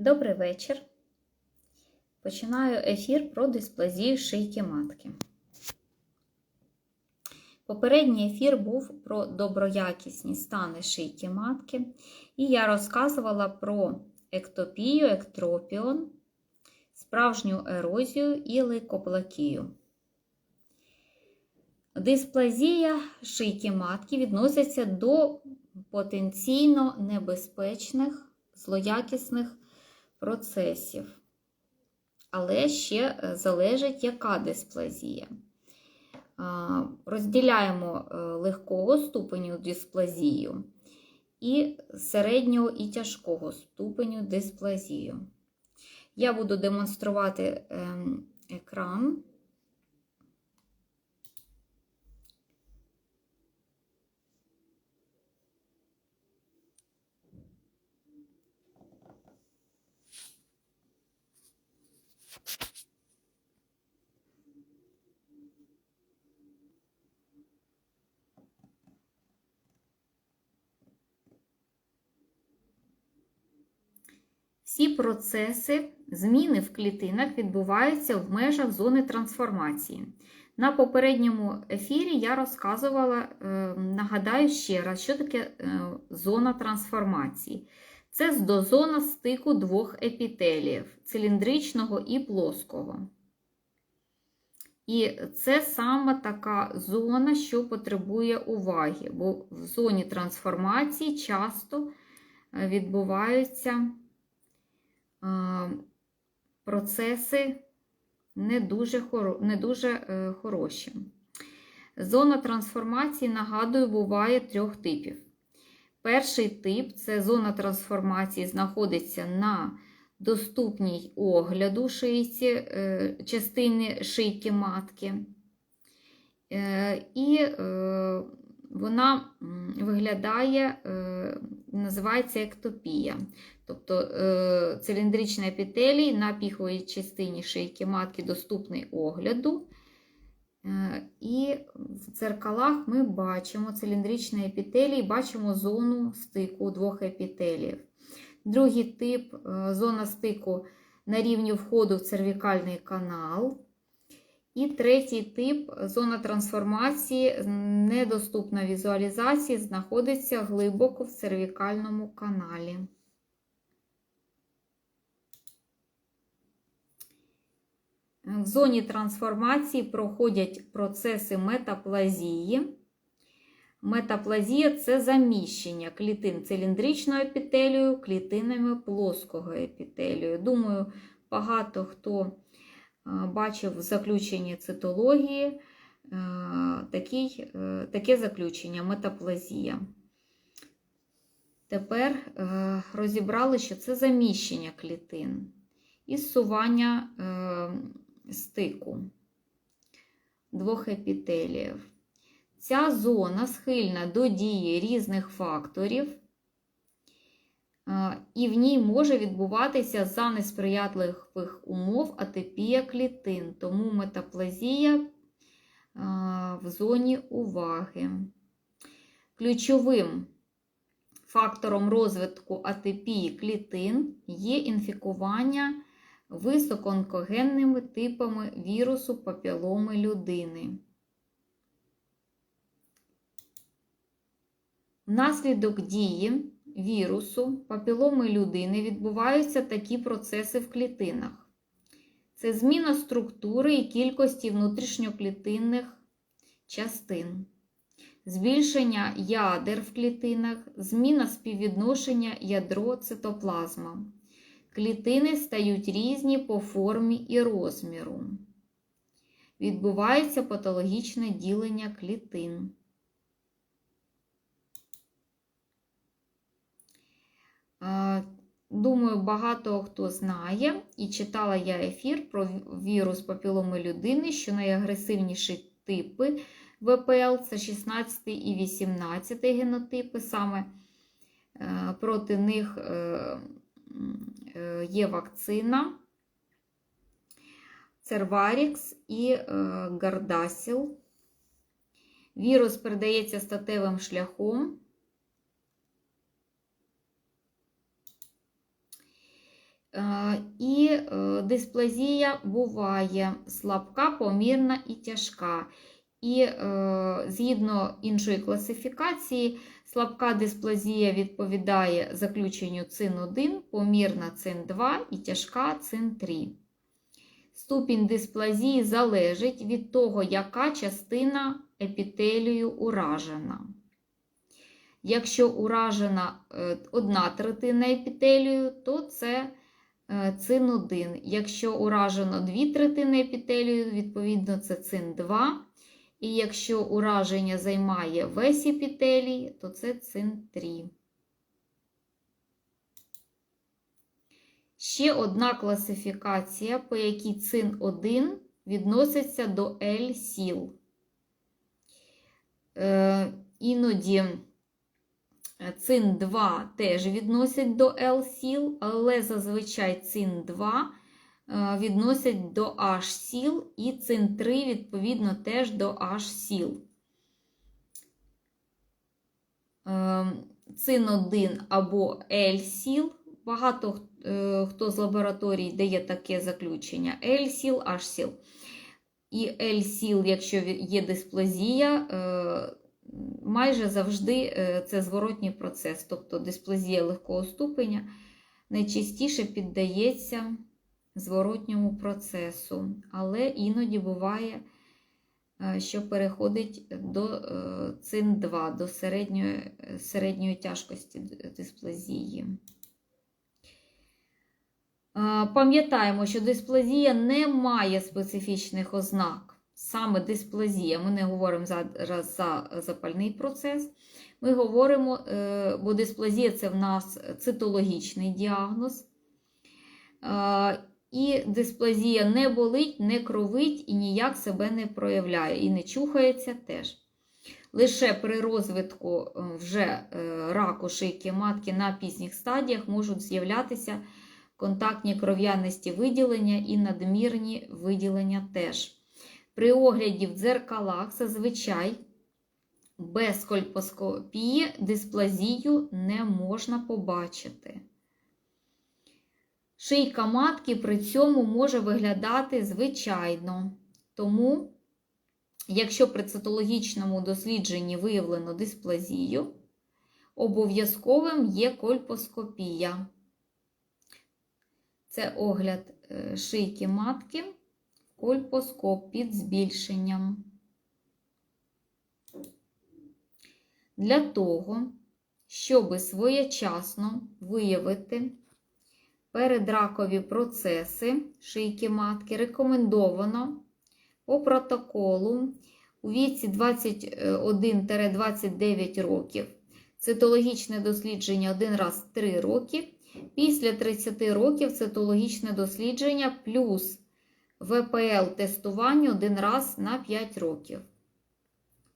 Добрий вечір. Починаю ефір про дисплазію шийки матки. Попередній ефір був про доброякісні стани шийки матки, і я розказувала про ектопію, ектропіон, справжню ерозію і лейкоплакію. Дисплазія шийки матки відноситься до потенційно небезпечних, злоякісних процесів. Але ще залежить, яка дисплазія. Розділяємо легкого ступеню дисплазію і середнього і тяжкого ступеню дисплазію. Я буду демонструвати екран. Всі процеси зміни в клітинах відбуваються в межах зони трансформації. На попередньому ефірі я розказувала, нагадаю ще раз, що таке зона трансформації. Це зона стику двох епітеліїв циліндричного і плоского. І це саме така зона, що потребує уваги, бо в зоні трансформації часто відбуваються процеси не дуже, не дуже хороші. Зона трансформації, нагадую, буває трьох типів. Перший тип це зона трансформації, знаходиться на доступній огляду шийці, частини шийки матки. І вона виглядає, називається ектопія. Тобто циліндричний епітелій на піховій частині шийки матки доступний огляду. І в дзеркалах ми бачимо циліндричний епітелій, бачимо зону стику двох епітеліїв. Другий тип зона стику на рівні входу в цервікальний канал. І третій тип зона трансформації, недоступна візуалізації, знаходиться глибоко в цервікальному каналі. В зоні трансформації проходять процеси метаплазії. Метаплазія це заміщення клітин циліндричного епітелію клітинами плоского епітелію. Думаю, багато хто бачив в заключенні цитології такий, таке заключення метаплазія. Тепер розібрали, що це заміщення клітин і зсування стику двох епітеліїв. Ця зона схильна до дії різних факторів, і в ній може відбуватися за несприятливих умов атипія клітин, тому метаплазія в зоні уваги. Ключовим фактором розвитку атипії клітин є інфікування високоонкогенними типами вірусу папіломи людини. Внаслідок дії вірусу папіломи людини відбуваються такі процеси в клітинах. Це зміна структури і кількості внутрішньоклітинних частин, збільшення ядер в клітинах, зміна співвідношення ядро цитоплазма. Клітини стають різні по формі і розміру. Відбувається патологічне ділення клітин. Думаю, багато хто знає і читала я ефір про вірус папіломи людини, що найагресивніші типи ВПЛ це 16 і 18 генотипи. Саме проти них є вакцина, Церварікс і Гардасіл. Вірус передається статевим шляхом. Дисплазія буває слабка, помірна і тяжка. І е, згідно іншої класифікації, слабка дисплазія відповідає заключенню цин 1, помірна цин 2 і тяжка цин 3. Ступінь дисплазії залежить від того, яка частина епітелію уражена. Якщо уражена е, одна третина епітелію, то це е, цин 1. Якщо уражено дві третини епітелію, відповідно, це цин 2. І якщо ураження займає весь епітелій, то це цин 3. Ще одна класифікація, по якій цин 1 відноситься до L-сіл. Е, іноді цин 2 теж відносять до L-сіл, але зазвичай цин 2 е, відносять до H-сіл, і цин 3, відповідно, теж до H-сіл. Е, цин 1 або L-сіл. Багато е, хто з лабораторій дає таке заключення: L-сіл, H-сіл. І L-сіл, якщо є дисплазія, майже завжди це зворотній процес, тобто дисплазія легкого ступеня найчастіше піддається зворотньому процесу, але іноді буває, що переходить до цин 2, до середньої, середньої тяжкості дисплазії. Пам'ятаємо, що дисплазія не має специфічних ознак. Саме дисплазія, ми не говоримо зараз за запальний процес. Ми говоримо, бо дисплазія це в нас цитологічний діагноз. І дисплазія не болить, не кровить і ніяк себе не проявляє, і не чухається теж. Лише при розвитку вже раку шийки матки на пізніх стадіях можуть з'являтися контактні кров'янисті виділення і надмірні виділення теж. При огляді в дзеркалах зазвичай без кольпоскопії дисплазію не можна побачити. Шийка матки при цьому може виглядати звичайно. Тому, якщо при цитологічному дослідженні виявлено дисплазію, обов'язковим є кольпоскопія. Це огляд шийки матки, кольпоскоп під збільшенням. Для того, щоб своєчасно виявити передракові процеси шийки матки, рекомендовано по протоколу у віці 21-29 років. Цитологічне дослідження один раз в 3 роки. Після 30 років цитологічне дослідження плюс ВПЛ-тестування один раз на 5 років.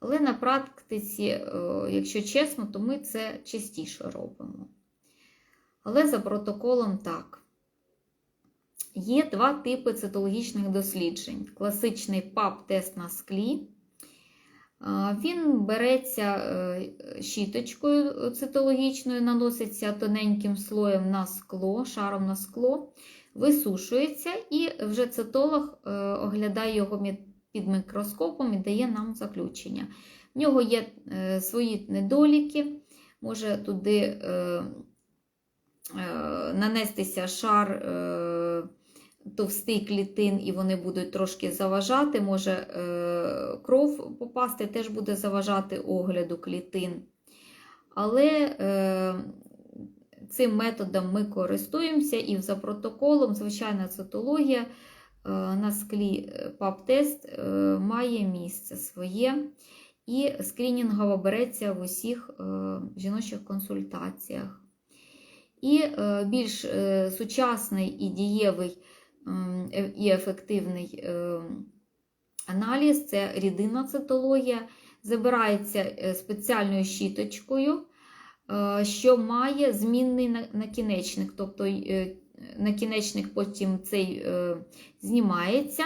Але на практиці, якщо чесно, то ми це частіше робимо. Але за протоколом так. Є два типи цитологічних досліджень: класичний ПАП-тест на склі. Він береться щіточкою цитологічною, наноситься тоненьким слоєм на скло, шаром на скло, висушується, і вже цитолог оглядає його під мікроскопом і дає нам заключення. В нього є свої недоліки, може туди нанестися шар товстий клітин, і вони будуть трошки заважати, може кров попасти, теж буде заважати огляду клітин. Але цим методом ми користуємося і за протоколом, звичайна цитологія на склі ПАП-тест має місце своє. І скринінгово береться в усіх жіночих консультаціях. І більш сучасний і дієвий і ефективний аналіз це рідинна цитологія. Забирається спеціальною щіточкою, що має змінний накінечник. Тобто накінечник потім цей знімається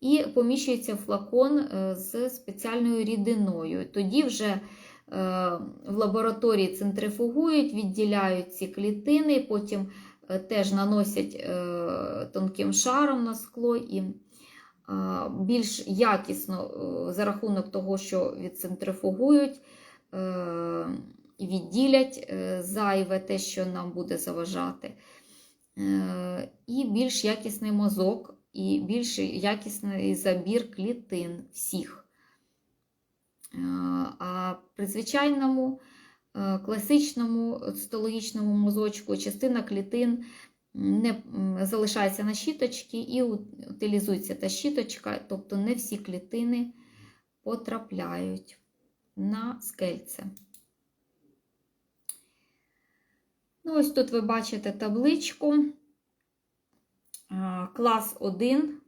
і поміщується в флакон з спеціальною рідиною. Тоді вже в лабораторії центрифугують, відділяють ці клітини, потім е, теж наносять е, тонким шаром на скло і е, більш якісно е, за рахунок того, що відцентрифугують, е, відділять е, зайве те, що нам буде заважати. Е, І більш якісний мазок, і більш якісний забір клітин всіх. Е, А при звичайному класичному цитологічному мозочку частина клітин не залишається на щіточці і утилізується та щіточка, тобто не всі клітини потрапляють на скельце. Ну, ось тут ви бачите табличку. Клас 1.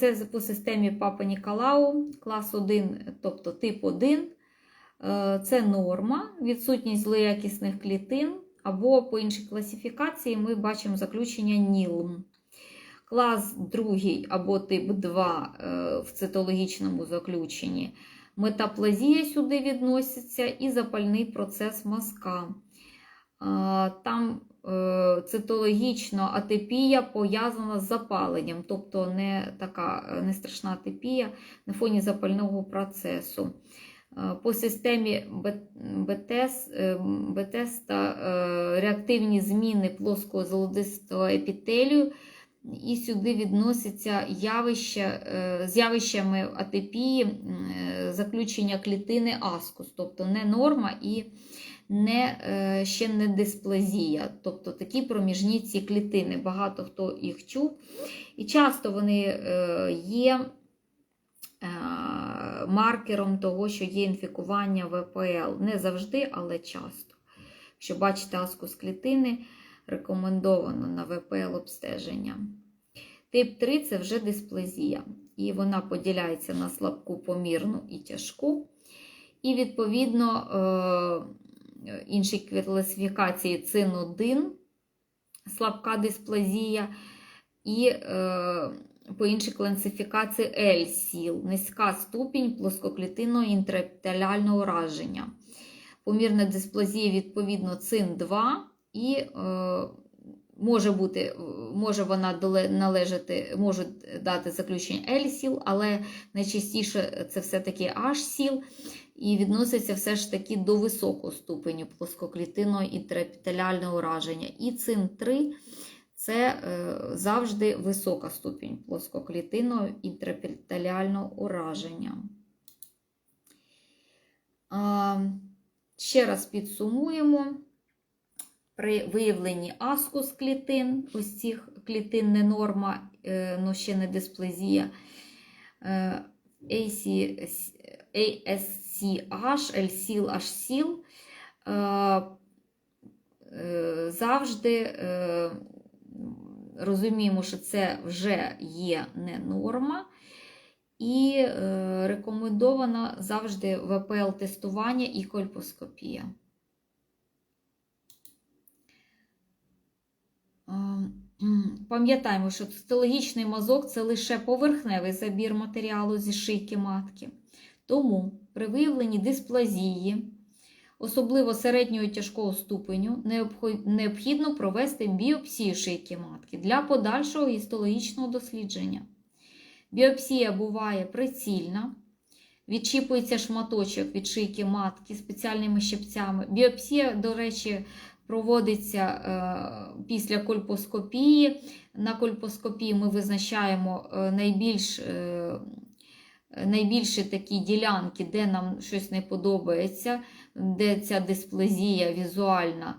Це по системі Папа Ніколау. Клас 1, тобто тип 1. Е, Це норма, відсутність злоякісних клітин, або по іншій класифікації ми бачимо заключення НІЛМ. Клас 2 або тип 2 е, в цитологічному заключенні. Метаплазія сюди відноситься і запальний процес мазка. А, Там е, цитологічно атипія пов'язана з запаленням, тобто не така е, не страшна атипія на фоні запального процесу. Е, По системі БТС, е, БТС та е, реактивні зміни плоского золотистого епітелію, і сюди відносяться явища, е, з явищами атипії е, заключення клітини аскус, тобто не норма і не, е, ще не дисплазія, тобто такі проміжні ці клітини. Багато хто їх чув. І часто вони е, є е, маркером того, що є інфікування ВПЛ. Не завжди, але часто. Якщо бачите аскус клітини, рекомендовано на ВПЛ обстеження. Тип 3 це вже дисплазія, і вона поділяється на слабку, помірну і тяжку. І, відповідно, е, інші класифікації цин 1 слабка дисплазія, і е, по іншій класифікації L-сіл, низька ступінь плоскоклітинного інтраепітеліального ураження. Помірна дисплазія, відповідно, цин 2 і е, може бути, може вона належати, можуть дати заключення L-сіл, але найчастіше це все-таки H-сіл і відноситься все ж таки до високого ступеню плоскоклітинного інтраепітеліального ураження. І цин 3 це е, завжди висока ступінь плоскоклітинного інтраепітеліального ураження. А, Ще раз підсумуємо. При виявленні аскус клітин, ось цих клітин не норма, е, ну ще не дисплазія, е, AC, ASCH, LSIL, HSIL, е, е, завжди е, розуміємо, що це вже є не норма. І рекомендовано завжди ВПЛ-тестування і кольпоскопія. Пам'ятаємо, що цитологічний мазок це лише поверхневий забір матеріалу зі шийки матки. Тому при виявленні дисплазії, особливо середнього тяжкого ступеню, необхідно провести біопсію шийки матки для подальшого гістологічного дослідження. Біопсія буває прицільна, відчіпується шматочок від шийки матки спеціальними щипцями. Біопсія, до речі, проводиться е, після кольпоскопії. На кольпоскопії ми визначаємо е, найбільш, е, найбільші такі ділянки, де нам щось не подобається, де ця дисплазія візуальна,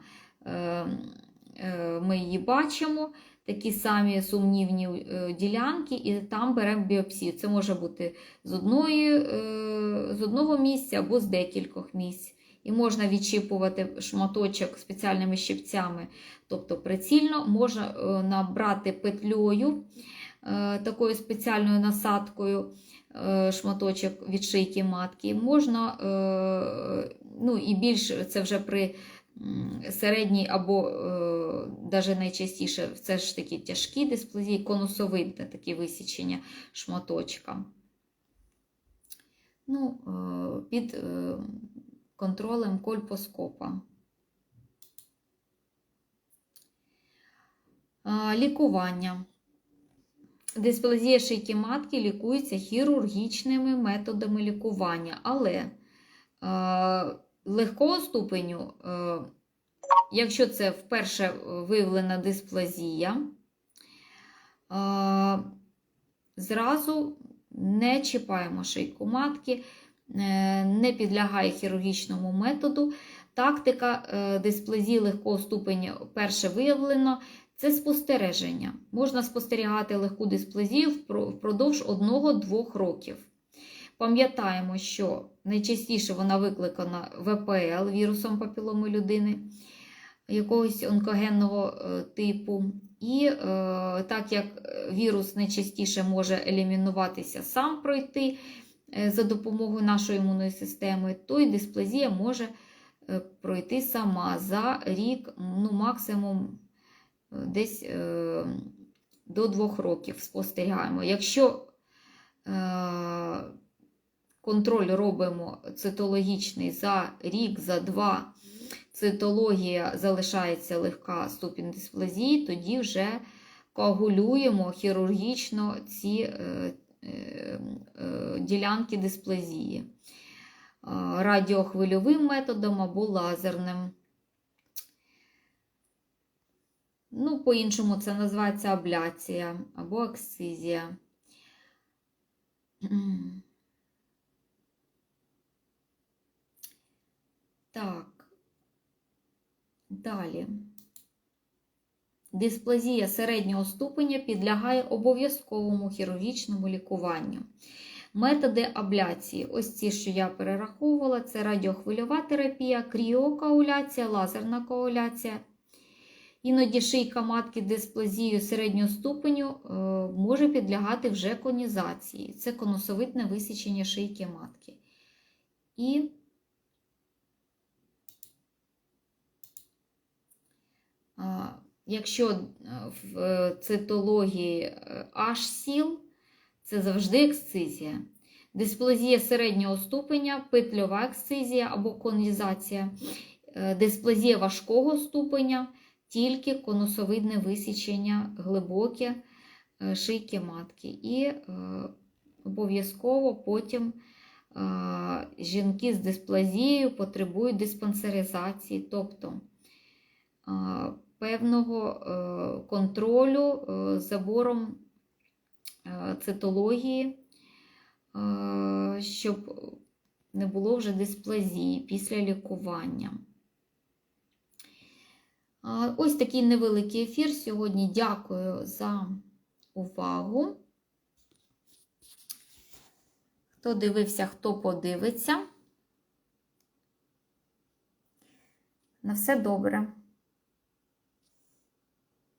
ми її бачимо. Такі самі сумнівні ділянки, і там беремо біопсію. Це може бути з, одної, з одного місця або з декількох місць. І можна відчіпувати шматочок спеціальними щипцями, тобто прицільно, можна набрати петлею такою спеціальною насадкою шматочок від шийки матки. Можна, ну і більш це вже при середній або навіть найчастіше це ж такі тяжкі дисплазії, конусовидне таке висічення шматочка. Ну, під контролем кольпоскопа. Лікування. Дисплазія шийки матки лікується хірургічними методами лікування, але е, легкого ступеню, е, якщо це вперше виявлена дисплазія, е, зразу не чіпаємо шийку матки, е, не підлягає хірургічному методу. Тактика е, дисплазії легкого ступеня перше виявлено це спостереження. Можна спостерігати легку дисплазію впродовж 1-2 років. Пам'ятаємо, що найчастіше вона викликана ВПЛ вірусом папіломи людини якогось онкогенного е, типу. І е, так як вірус найчастіше може елімінуватися сам пройти е, за допомогою нашої імунної системи, то і дисплазія може е, пройти сама за рік, ну максимум десь е, до двох років спостерігаємо. Якщо е, контроль робимо цитологічний за рік, за два, цитологія залишається легка ступінь дисплазії, тоді вже коагулюємо хірургічно ці е, ділянки дисплазії радіохвильовим методом або лазерним. Ну, по-іншому це називається абляція або ексцизія. Так, далі. Дисплазія середнього ступеня підлягає обов'язковому хірургічному лікуванню. Методи абляції, ось ці, що я перераховувала, це радіохвильова терапія, кріокоагуляція, лазерна коагуляція. Іноді шийка матки дисплазією середнього ступеню е, може підлягати вже конізації. Це конусовидне висічення шийки матки. І якщо е, в цитології е, H-сіл, це завжди ексцизія. Дисплазія середнього ступеня, петльова ексцизія або конізація. Дисплазія важкого ступеня, тільки конусовидне висічення глибоке е, шийки матки. І е, обов'язково потім е, жінки з дисплазією потребують диспансеризації, тобто певного контролю забором цитології, щоб не було вже дисплазії після лікування. Ось такий невеликий ефір сьогодні. Дякую за увагу. Хто дивився, хто подивиться. На все добре.